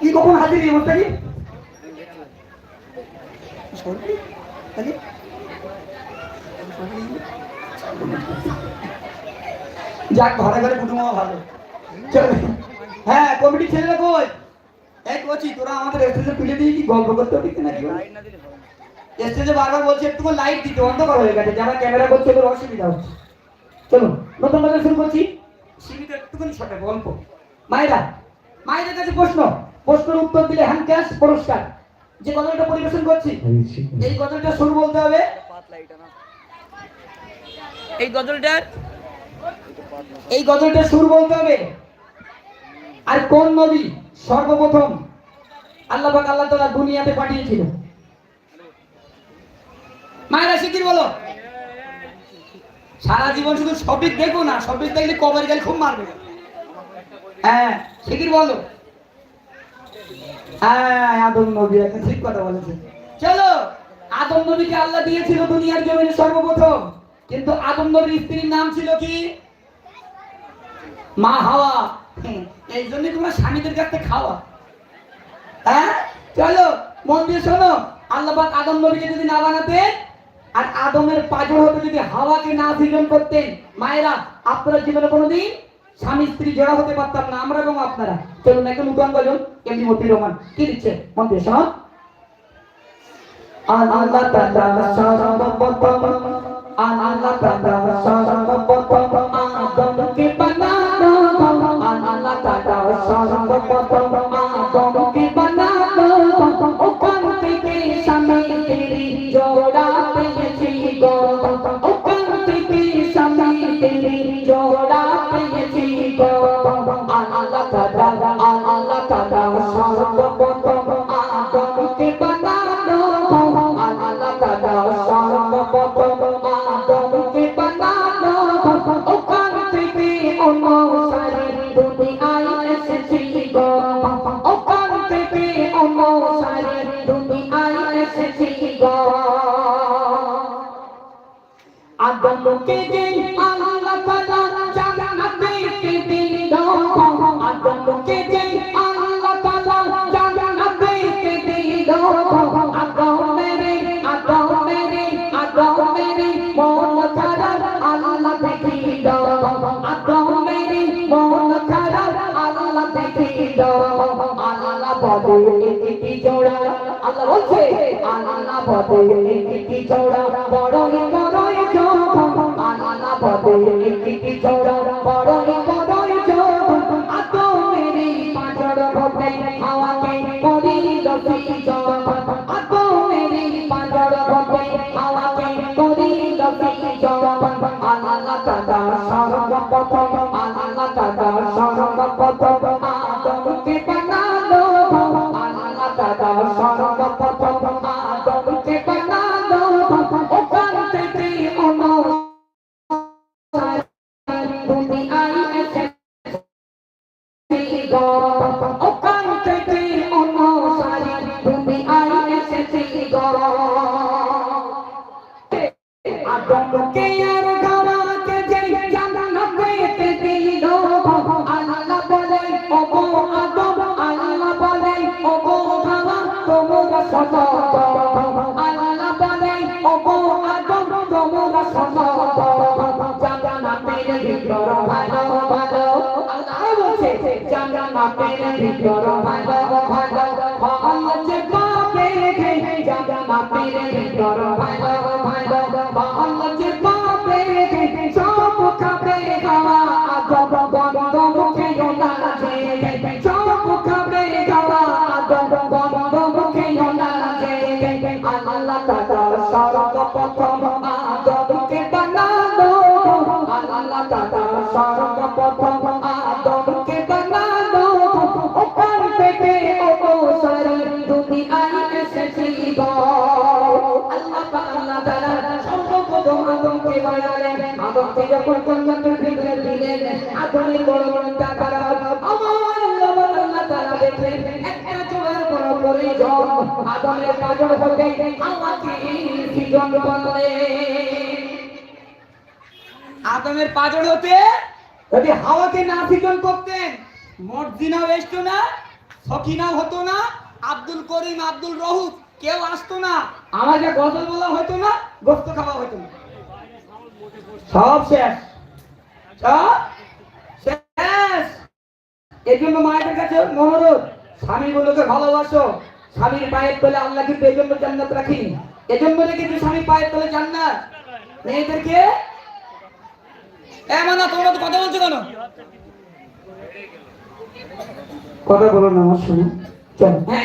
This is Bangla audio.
কি কখন হাজির কি? তাহলে? যাক ঘরে ঘরে কুটুম ভালো। হ্যাঁ কমিটি ছেলেরা কই? এই কচি, তোরা আমাদের স্টেজে তুলে দিয়ে কি? গল্প করতে হবে নাকি? স্টেজে বারবার বলছে একটু লাইট দিতে, অন্ধকার হয়ে গেছে। যারা ক্যামেরা করছে ওদের অসুবিধা হচ্ছে। চলো, নতুন কথা শুরু করছি। সীমিত একটুখানি ছোট, গল্প। মায়েরা মায়েদের কাছে প্রশ্ন। প্রশ্নের উত্তর দিলে হ্যান্ড ক্যাশ পুরস্কার। যে গজলটা পরিবেশন করছি এই গজলটা শুরু বলতে হবে। এই গজলটার? এই গজলটার সুর বলতে হবে। আর কোন নবী সর্বপ্রথম আল্লাহ পাক আল্লাহ তাআলা দুনিয়াতে পাঠিয়েছিল? মায়েরা শিকির বলো। সারা জীবন শুধু সবিক দেখো না সবিক দেখলে কবর গেলে খুব মারবে। হ্যাঁ বলো। হ্যাঁ আদম নবী ঠিক কথা বলেছে। চলো, আদম নবীকে আল্লাহ দিয়েছিল দুনিয়ার জমিনে সর্বপ্রথম। কিন্তু আদম নবীর স্ত্রীর নাম ছিল কি? মা হাওয়া। এই জন্য তোমরা স্বামীদের কাছ খাওয়া। হ্যাঁ চলো, মন দিয়ে শোনো। আল্লাহ পাক আদম নবীকে যদি না বানাতেন, আর আদমের পাজর হতে যদি হাওয়াকে না সৃজন করতেন, মায়েরা, আপনারা জীবনে কোনোদিন স্বামী স্ত্রী জোড়া হতে পারতাম না আমরা এবং আপনারা চলুন একটা উঠান বলুন এমনি মতি রহমান কি দিচ্ছে মন্ত্রী শোনো আল্লাহ আল্লাহ আদমকে যে আল্লাহ তাআলা জান্নাতে দিল আদমকে যে আল্লাহ তাআলা জান্নাতে দিল বলে একটি চৌড়া আল্লাহ বলছে আল্লাহ বলে একটি চৌড়া বড়ই ওখান থেকে অনুসারী দুনিয়ায় এসেছে গো। আদমকে আর গাওয়াকে যে জান্নাতে দিল আল্লাহ বলে, ওগো আদম, আল্লাহ বলে, ওগো হাওয়া তোমরা শোনো জান্নাতের ভিতর ভালো ভালো ফল যে পাবে জান্নাতের ভিতর ভালো ভালো ফল যে পাবে সব খাবে খাওয়া আদম বন্ধ মুখে না সব খাবে খাওয়া আদম বন্ধ মুখে না আল্লাহ তাআলা সর্বপ্রথম আদমকে যখন জান্নাতের ভিতরে দিলেন আদমের বড় বড় টাকারা আমার আদমের পাজর হতে পাজর হতে যদি হাওয়াকে না সৃজন করতেন মর্জিনাও এসতো না সকিনাও হতো না, আব্দুল করিম, আব্দুল রহুফ কেউ আসতো না। আমাকে গজল বলা হতো না, গোস্ত খাওয়া হতো না। সব শেষ। সব শেষ। এই জন্য মায়েদের কাছে মনোরোধ স্বামীগুলোকে ভালোবাসো। স্বামীর পায়ের তলে আল্লাহ কিন্তু এই জন্য জান্নাত রাখি এজন্য রেখেছি স্বামী পায়ের তলে জান্নাত। মেয়েদেরকে এমন না তোমরা তো কথা বলছো কেন? কথা বলো না আমার শুনে চল। হ্যাঁ